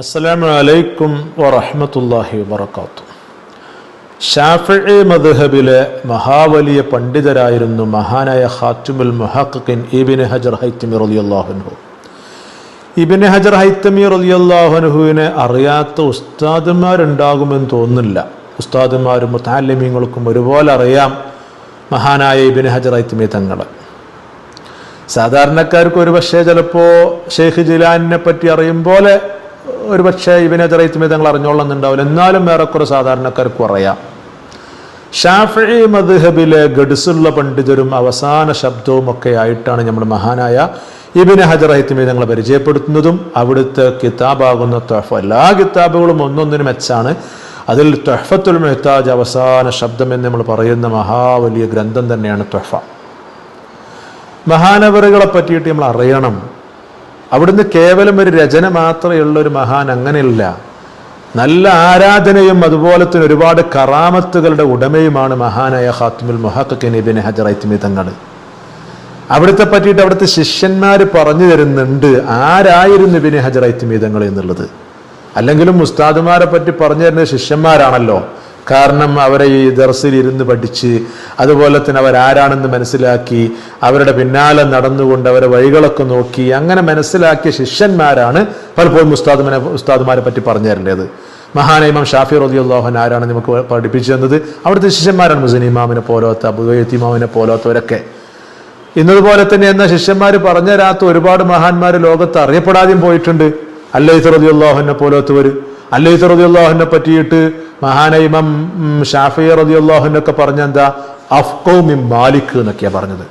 അസ്സലാമു അലൈക്കും വറഹ്മത്തുള്ളാഹി വബറകാത്തു. ഷാഫിഇ മദ്ഹബിലെ മഹാവലിയ പണ്ഡിതരായിരുന്നു മഹാനായ ഖാറ്റുമുൽ മുഹഖിൻ ഇബ്നു ഹജർ ഹൈത്തമി റളിയല്ലാഹു അൻഹു. ഇബ്നു ഹജർ ഹൈത്തമി റളിയല്ലാഹു അൻഹുവിനെ അറിയാത്ത ഉസ്താദുമാരുണ്ടാകുമെന്ന് തോന്നുന്നില്ല. ഉസ്താദുമാരും മുത്താലിമീങ്ങൾക്കും ഒരുപോലെ അറിയാം മഹാനായ ഇബ്നു ഹജർ ഹൈത്തമി തങ്ങളെ. സാധാരണക്കാർക്ക് ഒരു പക്ഷേ ചിലപ്പോൾ ഷെയ്ഖ് ജിലാനിനെ പറ്റി അറിയും പോലെ ഒരു പക്ഷേ ഇബിനെ ചെറിയത്തുമേ തങ്ങൾ അറിഞ്ഞോളുന്നുണ്ടാവില്ല എന്നാലും ഏറെക്കുറെ സാധാരണക്കാർക്ക് പറയാം ഷാഫി മദ്ഹബിലെ ഗഡ്സുള്ള പണ്ഡിതരും അവസാന ശബ്ദവും ഒക്കെ ആയിട്ടാണ് നമ്മൾ മഹാനായ ഇബിന് ഹജർ ഹൈത്തിമി പരിചയപ്പെടുത്തുന്നതും അവിടുത്തെ കിതാബാകുന്ന തൊഹഫ. എല്ലാ കിതാബുകളും ഒന്നൊന്നിനും മെച്ചാണ്. അതിൽ തൊഹഫത്തുൽ മെഹ്താജ് അവസാന ശബ്ദം എന്ന് നമ്മൾ പറയുന്ന മഹാ വലിയ ഗ്രന്ഥം തന്നെയാണ് തൊഹഫ. മഹാനവറുകളെ പറ്റിയിട്ട് നമ്മൾ അറിയണം. അവിടുന്ന് കേവലം ഒരു രചന മാത്രമേ ഉള്ള ഒരു മഹാൻ അങ്ങനെയല്ല. നല്ല ആരാധനയും അതുപോലെ തന്നെ ഒരുപാട് കറാമത്തുകളുടെ ഉടമയുമാണ് മഹാനായ ഖാത്തുമുൽ മൊഹക്കിൻ ഹജർ ഐത്തിമി തങ്ങൾ. അവിടുത്തെ പറ്റിയിട്ട് അവിടുത്തെ ശിഷ്യന്മാർ പറഞ്ഞു തരുന്നുണ്ട് ആരായിരുന്നു ബിനെ ഹജർ ഐത്തിമി തങ്ങൾ എന്നുള്ളത്. അല്ലെങ്കിലും ഉസ്താദുമാരെ പറ്റി പറഞ്ഞു തരുന്ന ശിഷ്യന്മാരാണല്ലോ. കാരണം അവരെ ഈ ദർസിൽ ഇരുന്ന് പഠിച്ച് അതുപോലെ തന്നെ അവർ ആരാണെന്ന് മനസ്സിലാക്കി അവരുടെ പിന്നാലെ നടന്നുകൊണ്ട് അവരെ വഴികളൊക്കെ നോക്കി അങ്ങനെ മനസ്സിലാക്കിയ ശിഷ്യന്മാരാണ് പലപ്പോഴും ഉസ്താദുമനെ ഉസ്താദ്മാരെ പറ്റി പറഞ്ഞു തരേണ്ടത് മഹാനൈമാം ഷാഫി റബി അള്ളാഹുൻ ആരാണ് നമുക്ക് പഠിപ്പിച്ചു തന്നത് അവിടുത്തെ ശിഷ്യന്മാരാണ് മുസ്ലിം ഇമാമിനെ പോലത്തെ ഇമാമിനെ പോലത്തവരൊക്കെ. ഇന്നതുപോലെ തന്നെ എന്ന ശിഷ്യന്മാർ പറഞ്ഞു തരാത്ത ഒരുപാട് മഹാന്മാർ ലോകത്ത് അറിയപ്പെടാതെയും പോയിട്ടുണ്ട്. അല്ലൈത്ത് റബി അള്ളാഹുനെ പോലത്തവർ റബി അള്ളാഹുനെ പറ്റിയിട്ട് മഹാനൈമം ഷാഫി റബി അള്ളാഹുനൊക്കെ പറഞ്ഞ എന്താ? അഫ്കൗമി മാലിക് എന്നൊക്കെയാ പറഞ്ഞത്.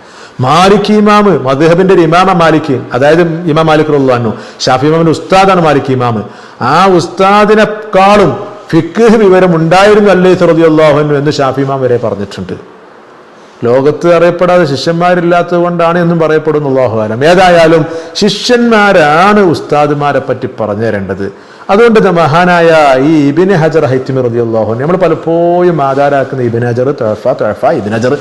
മാലിക് ഇമാമ് മദ്ഹബിന്റെ ഒരു ഇമാമ മാലിക് അതായത് ഇമാം മാലിക് റഹ്ലാനു ഷാഫി ഇമാമിന്റെ ഉസ്താദാണ് മാലിക് ഇമാമ് ആ ഉസ്താദിനെക്കാളും ഫിഖ് വിവരം ഉണ്ടായിരുന്നു അല്ലേ അള്ളാഹുനു എന്ന് ഷാഫി ഇമാം വരെ പറഞ്ഞിട്ടുണ്ട്. ലോകത്ത് അറിയപ്പെടാതെ ശിഷ്യന്മാരില്ലാത്തത് കൊണ്ടാണ് എന്നും പറയപ്പെടുന്നു അള്ളാഹുവാലം ഏതായാലും ശിഷ്യന്മാരാണ് ഉസ്താദുമാരെ പറ്റി പറഞ്ഞു തരേണ്ടത്. അതുകൊണ്ട് മഹാനായ ഈ ഇബിന് ഹജർ ഹൈത്തിമി റതി അള്ളാഹു നമ്മൾ പലപ്പോഴും ആധാരാക്കുന്ന ഇബിൻ ഹജർ തൊഴഫ തൊഴഫ ഇബിൻ ഹജർ.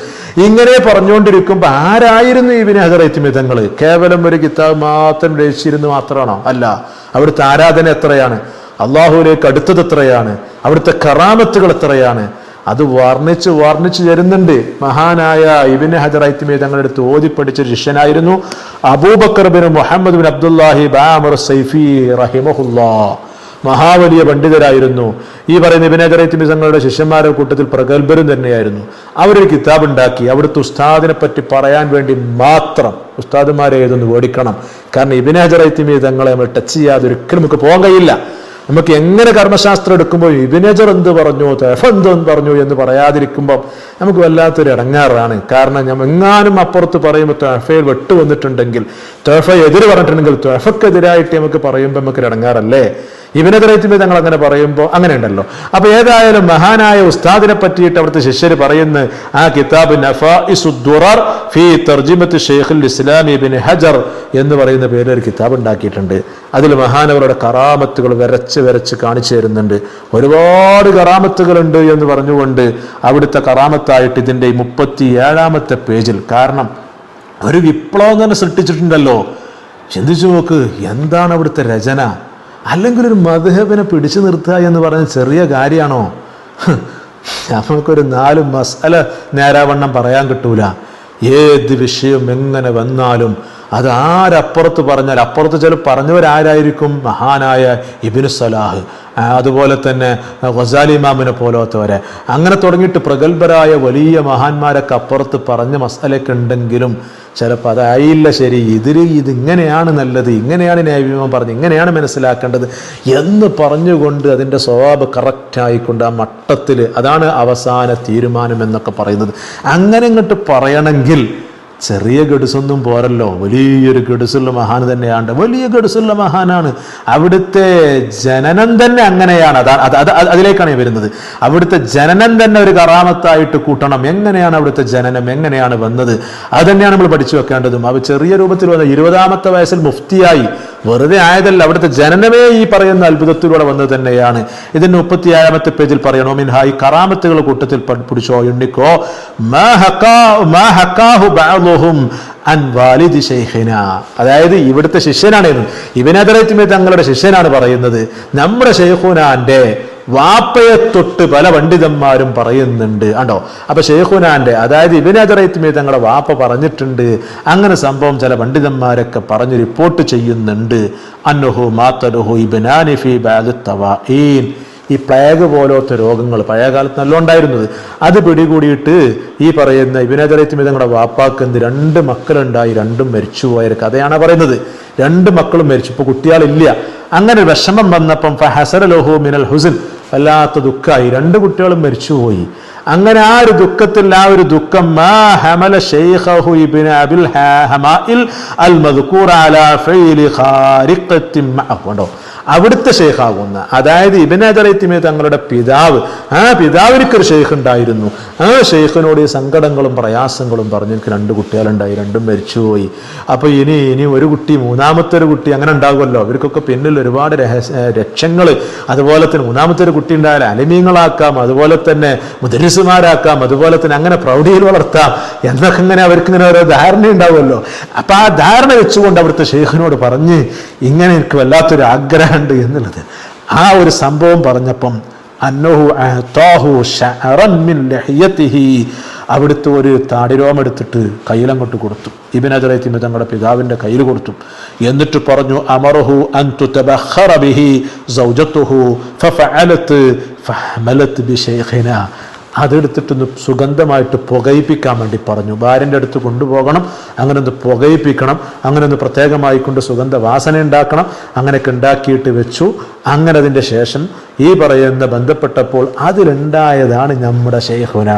ഇങ്ങനെ പറഞ്ഞുകൊണ്ടിരിക്കുമ്പോൾ ആരായിരുന്നു ഇബിൻ ഹജർ ഹൈത്തിമി തങ്ങൾ കേവലം ഒരു കിതാബ് മാത്രം രചിച്ചിരുന്നു മാത്രമാണോ? അല്ല. അവിടുത്തെ ആരാധന എത്രയാണ്? അള്ളാഹുവിലേക്ക് അടുത്തത് എത്രയാണ്? അവിടുത്തെ കറാമത്തുകൾ എത്രയാണ്? അത് വർണിച്ച് വർണിച്ച് തരുന്നുണ്ട്. മഹാനായ ഇബിൻ ഹജർ ഐത്തിമി തങ്ങളുടെ അടുത്ത് ഓതി പഠിച്ച ശിഷ്യനായിരുന്നു Abubakar bin Muhammad bin Abdullahi Balmer Saifi റഹിമഹുല്ലാ. മഹാവലിയ പണ്ഡിതരായിരുന്നു. ഈ പറയുന്ന ഐത്തിമി തങ്ങളുടെ ശിഷ്യന്മാരുടെ കൂട്ടത്തിൽ പ്രഗത്ഭരും തന്നെയായിരുന്നു. അവരൊരു കിതാബ് ഉണ്ടാക്കി അവിടുത്തെ ഉസ്താദിനെ പറ്റി പറയാൻ വേണ്ടി മാത്രം ഉസ്താദുമാരെ ഇതൊന്ന് ഓടിക്കണം. കാരണം ഹജർ തങ്ങളെ നമ്മൾ ടച്ച് ചെയ്യാതെ ഒരിക്കലും നമുക്ക് പോകാൻ കഴിയില്ല. നമുക്ക് എങ്ങനെ കർമ്മശാസ്ത്രം എടുക്കുമ്പോൾ ഇബിനജർ എന്ത് പറഞ്ഞു തെഫ് എന്ത് പറഞ്ഞു എന്ന് പറയാതിരിക്കുമ്പോൾ നമുക്ക് വല്ലാത്തൊരു ഇടങ്ങാറാണ്. കാരണം ഞാൻ എങ്ങാനും അപ്പുറത്ത് പറയുമ്പോൾ തെഫയിൽ വെട്ട് വന്നിട്ടുണ്ടെങ്കിൽ തെഫ എതിര് പറഞ്ഞിട്ടുണ്ടെങ്കിൽ തെഫക്കെതിരായിട്ട് നമുക്ക് പറയുമ്പോൾ നമുക്ക് ഇടങ്ങാറല്ലേ? ഇവനെതിരായിട്ട് ഞങ്ങൾ അങ്ങനെ പറയുമ്പോൾ അങ്ങനെ ഉണ്ടല്ലോ അപ്പൊ ഏതായാലും മഹാനായ ഉസ്താദിനെ പറ്റിയിട്ട് അവിടുത്തെ ശിഷ്യർ പറയുന്ന ആ കിതാബ് ഫി ഇസ്ലാമി ഹജർ എന്ന് പറയുന്ന പേരിൽ ഒരു കിതാബ് ഉണ്ടാക്കിയിട്ടുണ്ട്. അതിൽ മഹാനവരുടെ കറാമത്തുകൾ വരച്ച് വരച്ച് കാണിച്ചു തരുന്നുണ്ട്. ഒരുപാട് കറാമത്തുകളുണ്ട് എന്ന് പറഞ്ഞുകൊണ്ട് അവിടുത്തെ കറാമത്തായിട്ട് ഇതിന്റെ മുപ്പത്തി ഏഴാമത്തെ പേജിൽ കാരണം ഒരു വിപ്ലവം തന്നെ സൃഷ്ടിച്ചിട്ടുണ്ടല്ലോ. ചിന്തിച്ചു നോക്ക് എന്താണ് അവിടുത്തെ രചന? അല്ലെങ്കിൽ ഒരു മധുഹബിനെ പിടിച്ചു നിർത്തുക എന്ന് പറഞ്ഞ ചെറിയ കാര്യമാണോ? നമുക്കൊരു നാല് മസാല നേരാവണ്ണം പറയാൻ കിട്ടൂല. ഏത് വിഷയം എങ്ങനെ വന്നാലും അത് ആരപ്പുറത്ത് പറഞ്ഞാൽ അപ്പുറത്ത് ചില പറഞ്ഞവരാരായിരിക്കും മഹാനായ ഇബിനു സലാഹ്. അതുപോലെ തന്നെ ഗസാലി ഇമാമിനെ പോലത്തവരെ. അങ്ങനെ തുടങ്ങിയിട്ട് പ്രഗത്ഭരായ വലിയ മഹാന്മാരൊക്കെ അപ്പുറത്ത് പറഞ്ഞ മസാലയൊക്കെ ഉണ്ടെങ്കിലും ചിലപ്പോൾ അതായില്ല ശരി ഇതിൽ ഇതിങ്ങനെയാണ് നല്ലത് ഇങ്ങനെയാണ് ന്യായവിമം പറഞ്ഞ് ഇങ്ങനെയാണ് മനസ്സിലാക്കേണ്ടത് എന്ന് പറഞ്ഞുകൊണ്ട് അതിന്റെ സ്വഭാവ കറക്റ്റായിക്കൊണ്ട് ആ മട്ടത്തിൽ അതാണ് അവസാന തീരുമാനം എന്നൊക്കെ പറയുന്നത്. അങ്ങനെ ഇങ്ങോട്ട് പറയണമെങ്കിൽ ചെറിയ ഗഡുസൊന്നും പോരല്ലോ. വലിയൊരു ഗഡുസുള്ള മഹാൻ തന്നെയാണ് വലിയ ഗഡുസുള്ള മഹാനാണ്. അവിടുത്തെ ജനനം തന്നെ അങ്ങനെയാണ്. അതാ അത് അത് അതിലേക്കാണ് വരുന്നത്. അവിടുത്തെ ജനനം തന്നെ ഒരു കറാമത്തായിട്ട് കൂട്ടണം. എങ്ങനെയാണ് അവിടുത്തെ ജനനം? എങ്ങനെയാണ് വന്നത്? അത് തന്നെയാണ് നമ്മൾ പഠിച്ചു വെക്കേണ്ടതും. അവ ചെറിയ രൂപത്തിൽ വന്ന ഇരുപതാമത്തെ വയസ്സിൽ മുഫ്തിയായി. വെറുതെ ആയതല്ല അവിടുത്തെ ജനനമേ ഈ പറയുന്ന അത്ഭുതത്തിലൂടെ വന്നത് തന്നെയാണ്. ഇതിന്റെ മുപ്പത്തിയാറാമത്തെ പേജിൽ പറയണോ മിൻഹായി കറാമത്തുകൾ കൂട്ടത്തിൽ പിടിച്ചോ എണ്ണിക്കോ. അതായത് ഇവിടുത്തെ ശിഷ്യനാണ് ഇവനതറയത്തുമേ തങ്ങളുടെ ശിഷ്യനാണ് പറയുന്നത്. നമ്മുടെ ഷെയ്ഖുനാന്റെ വാപ്പയെ തൊട്ട് പല പണ്ഡിതന്മാരും പറയുന്നുണ്ട്. ആണ്ടോ അപ്പൊ ഷെയ്ഖുനാന്റെ അതായത് ഇബിനജറൈത്തുമേ തങ്ങളുടെ വാപ്പ പറഞ്ഞിട്ടുണ്ട്. അങ്ങനെ സംഭവം ചില പണ്ഡിതന്മാരൊക്കെ പറഞ്ഞ് റിപ്പോർട്ട് ചെയ്യുന്നുണ്ട്. അന്നുഹു മാത്തലുഹു ഇബിനാനിഫി ബാദ് തവാഈൻ. ഈ പ്ലേഗ് പോലത്തെ രോഗങ്ങൾ പഴയ കാലത്ത് നല്ല ഉണ്ടായിരുന്നത്. അത് പിടികൂടിയിട്ട് ഈ പറയുന്ന ഇബിനജറൈത്തുമേ തങ്ങളുടെ വാപ്പാക്ക് എന്ത് രണ്ട് മക്കളുണ്ടായി രണ്ടും മരിച്ചുപോയ ഒരു കഥയാണ് പറയുന്നത്. രണ്ട് മക്കളും മരിച്ചു. ഇപ്പൊ കുട്ടികളില്ല. അങ്ങനെ വിഷമം വന്നപ്പം ഫഹസർ ലോഹു മിനൽ ഹുസൻ വല്ലാത്ത ദുഃഖമായി. രണ്ട് കുട്ടികളും മരിച്ചുപോയി. അങ്ങനെ ആ ഒരു ദുഃഖത്തിൽ ആ ഒരു ദുഃഖം മാ ഹമല അൽ മദ്കൂർ അവിടുത്തെ ഷെയ്ഖാകുന്ന അതായത് ഇബനദറൈത്തിമേ തങ്ങളുടെ പിതാവ്. ആ പിതാവിനൊക്കെ ഒരു ഷെയ്ഖ് ഉണ്ടായിരുന്നു. ആ ഷെയ്ഖിനോട് ഈ സങ്കടങ്ങളും പ്രയാസങ്ങളും പറഞ്ഞു എനിക്ക് രണ്ട് കുട്ടികളുണ്ടായി. രണ്ടും മരിച്ചുപോയി. അപ്പൊ ഇനി ഇനി ഒരു കുട്ടി മൂന്നാമത്തെ ഒരു കുട്ടി അങ്ങനെ ഉണ്ടാകുമല്ലോ. അവർക്കൊക്കെ പിന്നിൽ ഒരുപാട് രഹസ്യ രക്ഷങ്ങൾ അതുപോലെ തന്നെ മൂന്നാമത്തെ ഒരു കുട്ടി ഉണ്ടായാൽ അലിമീങ്ങളാക്കാം. അതുപോലെ തന്നെ മുദരിസുമാരാക്കാം. അതുപോലെ തന്നെ അങ്ങനെ പ്രൗഢിയിൽ വളർത്താം. എന്നൊക്കെ ഇങ്ങനെ അവർക്ക് ഇങ്ങനെ ഓരോ ധാരണ ഉണ്ടാവുമല്ലോ. അപ്പൊ ആ ധാരണ വെച്ചുകൊണ്ട് അവിടുത്തെ ഷെയ്ഖിനോട് പറഞ്ഞ് ഇങ്ങനെ എനിക്ക് വല്ലാത്തൊരു ആഗ്രഹമുണ്ട് എന്നുള്ളത്. ആ ഒരു സംഭവം പറഞ്ഞപ്പം അവിടുത്തെ ഒരു താടിരോം എടുത്തിട്ട് കയ്യിലങ്ങോട്ട് കൊടുത്തു. ഇബിൻ അജറൈത്തിമ തങ്ങളുടെ പിതാവിന്റെ കയ്യിൽ കൊടുത്തു. എന്നിട്ട് പറഞ്ഞു അമറുഹു അൻ അതെടുത്തിട്ടൊന്ന് സുഗന്ധമായിട്ട് പുകയിപ്പിക്കാൻ വേണ്ടി പറഞ്ഞു. ഭാര്യന്റെ അടുത്ത് കൊണ്ടുപോകണം അങ്ങനെ ഒന്ന് പുകയിപ്പിക്കണം അങ്ങനെ ഒന്ന് പ്രത്യേകമായി കൊണ്ട് സുഗന്ധ വാസന ഉണ്ടാക്കണം അങ്ങനെയൊക്കെ ഉണ്ടാക്കിയിട്ട് വെച്ചു. അങ്ങനെ അതിന്റെ ശേഷം ഈ പറയുന്ന ബന്ധപ്പെട്ടപ്പോൾ അതിലുണ്ടായതാണ് നമ്മുടെ ശേഖുന.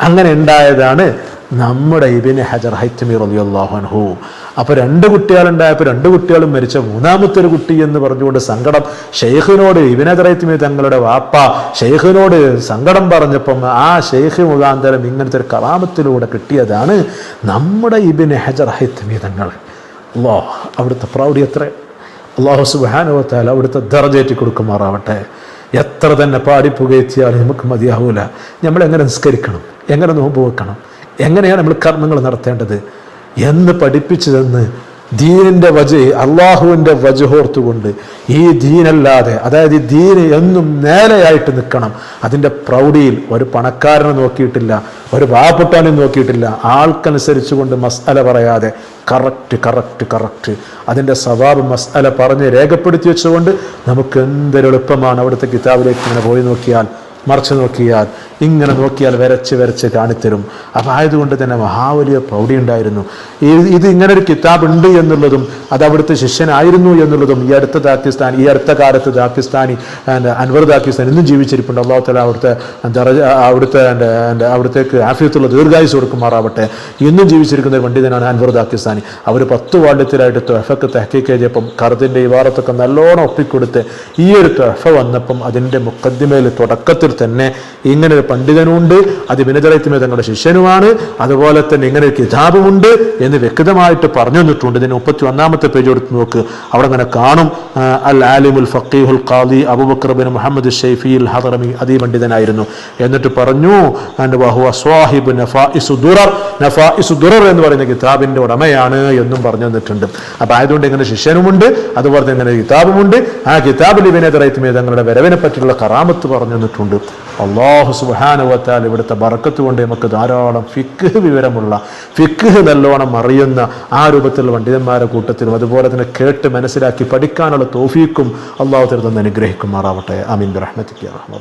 അങ്ങനെ ഉണ്ടായതാണ് നമ്മുടെ ഇബിന് ഹജർ ഹൈത്തമി റലിയല്ലാഹു അപ്പൊ രണ്ട് കുട്ടികളുണ്ടായപ്പോൾ രണ്ട് കുട്ടികളും മരിച്ച മൂന്നാമത്തെ ഒരു കുട്ടി എന്ന് പറഞ്ഞുകൊണ്ട് സങ്കടം. ഷെയ്ഖിനോട് ഇബിനദറൈത്തിമി തങ്ങളുടെ വാപ്പ ഷെയ്ഖിനോട് സങ്കടം പറഞ്ഞപ്പം ആ ഷെയ്ഖ് മുഖാന്തരം ഇങ്ങനത്തെ ഒരു കലാമത്തിലൂടെ കിട്ടിയതാണ് നമ്മുടെ ഇബിന് ഹജർ ഹൈത്തമി തങ്ങൾ. അല്ലോ അവിടുത്തെ പ്രൗഢി എത്ര? അള്ളാഹു സുബാനുവത്താൽ അവിടുത്തെ ദർജേറ്റി കൊടുക്കുമാറാവട്ടെ. എത്ര തന്നെ പാടിപ്പുകയെത്തിയാലും നമുക്ക് മതിയാവൂല. നമ്മൾ എങ്ങനെ നിസ്കരിക്കണം? എങ്ങനെ നോമ്പ് വെക്കണം? എങ്ങനെയാണ് നമ്മൾ കർമ്മങ്ങൾ നടത്തേണ്ടത്? എന്ന് പഠിപ്പിച്ചു തന്ന് ദീനിന്റെ വജ അള്ളാഹുവിന്റെ വജഹോർത്തുകൊണ്ട് ഈ ദീനല്ലാതെ അതായത് ഈ ദീന് എന്നും നേരെയായിട്ട് നിൽക്കണം. അതിന്റെ പ്രൗഢിയിൽ ഒരു പണക്കാരനെ നോക്കിയിട്ടില്ല ഒരു പാവപ്പെട്ടവനെ നോക്കിയിട്ടില്ല. ആൾക്കനുസരിച്ച് കൊണ്ട് മസ്അല പറയാതെ കറക്റ്റ് കറക്റ്റ് കറക്റ്റ്. അതിന്റെ സ്വഭാവം മസ്അല പറഞ്ഞ് രേഖപ്പെടുത്തി വെച്ചുകൊണ്ട് നമുക്ക് എന്തൊരു എളുപ്പമാണ് അവിടുത്തെ കിതാബിലേക്ക് ഇങ്ങനെ പോയി നോക്കിയാൽ. മറിച്ച് നോക്കിയാൽ ഇങ്ങനെ നോക്കിയാൽ വരച്ച് വരച്ച് കാണിത്തരും. അപ്പം ആയതുകൊണ്ട് തന്നെ മഹാവലിയ പ്രൗഢി ഉണ്ടായിരുന്നു. ഇത് ഇങ്ങനെ ഒരു കിതാബ് ഉണ്ട് എന്നുള്ളതും അത് അവിടുത്തെ ശിഷ്യനായിരുന്നു എന്നുള്ളതും ഈ അടുത്ത ദാക്കിസ്ഥാൻ ഈ അടുത്ത കാലത്ത് ദാക്കിസ്ഥാനി അൻവർ ദാക്കിസ്ഥാൻ ഇന്നും ജീവിച്ചിരിപ്പുണ്ട്. അള്ളാഹു തല അവിടുത്തെ അവിടുത്തെ അവിടത്തേക്ക് ആഫിയത്തുള്ള ദീർഘായുസ് കൊടുക്കുമാറാവട്ടെ. ഇന്നും ജീവിച്ചിരിക്കുന്ന ഒരു പണ്ഡിതനാണ് അൻവർ ദാക്കിസ്ഥാനി അവർ പത്ത് വാണ്ഡ്യത്തിലായിട്ട് തൊഹഫക്ക് തെഹക്കീക്ക് എഴുതിയപ്പം കറുതിന്റെ ഇവാറത്തൊക്കെ നല്ലോണം ഒപ്പിക്കൊടുത്ത് ഈ ഒരു തൊഹഫ വന്നപ്പം അതിന്റെ മുക്കദ്മയിൽ തുടക്കത്തിൽ തന്നെ ഇങ്ങനെ ഒരു പണ്ഡിതനുണ്ട് അത് വിനതറയത്തിമേ തങ്ങളുടെ ശിഷ്യനുമാണ് അതുപോലെ തന്നെ ഇങ്ങനെ ഒരു കിതാബുമുണ്ട് എന്ന് വ്യക്തമായിട്ട് പറഞ്ഞു തന്നിട്ടുണ്ട്. ഇതിന് മുപ്പത്തി ഒന്നാമത്തെ പേജ് എടുത്ത് നോക്ക്. അവിടെ അങ്ങനെ കാണും അൽ ആലിമുൽ ഫക്കീഹുൽ ഖാദി അബൂബക്കർ ബിൻ മുഹമ്മദ് ഷെയ്ഫിൽ ഹദറമി അതീ പണ്ഡിതനായിരുന്നു. എന്നിട്ട് പറഞ്ഞു എന്ന് പറയുന്ന കിതാബിന്റെ ഉടമയാണ് എന്നും പറഞ്ഞു തന്നിട്ടുണ്ട്. അപ്പൊ ആയതുകൊണ്ട് ഇങ്ങനെ ശിഷ്യനുമുണ്ട് അതുപോലെ തന്നെ ഇങ്ങനെ കിതാബുമുണ്ട്. ആ കിതാബ് ലിബിനെ തറയത്തുമേ തങ്ങളുടെ വരവിനെ പറ്റിയുള്ള കറാമത്ത് പറഞ്ഞു തന്നിട്ടുണ്ട്. അള്ളാഹു സുബാനുവത്താൽ ഇവിടുത്തെ ബറക്കത്ത് കൊണ്ട് നമുക്ക് ധാരാളം ഫിക്ക് വിവരമുള്ള ഫിക്ക് നല്ലോണം അറിയുന്ന ആ രൂപത്തിലുള്ള പണ്ഡിതന്മാരുടെ കൂട്ടത്തിലും അതുപോലെ തന്നെ കേട്ട് മനസ്സിലാക്കി പഠിക്കാനുള്ള തോഫീക്കും അള്ളാഹു തരുന്ന അനുഗ്രഹിക്കുമാറാവട്ടെ. അമീൻ റഹ്മത്തിക്ക് റഹ്മ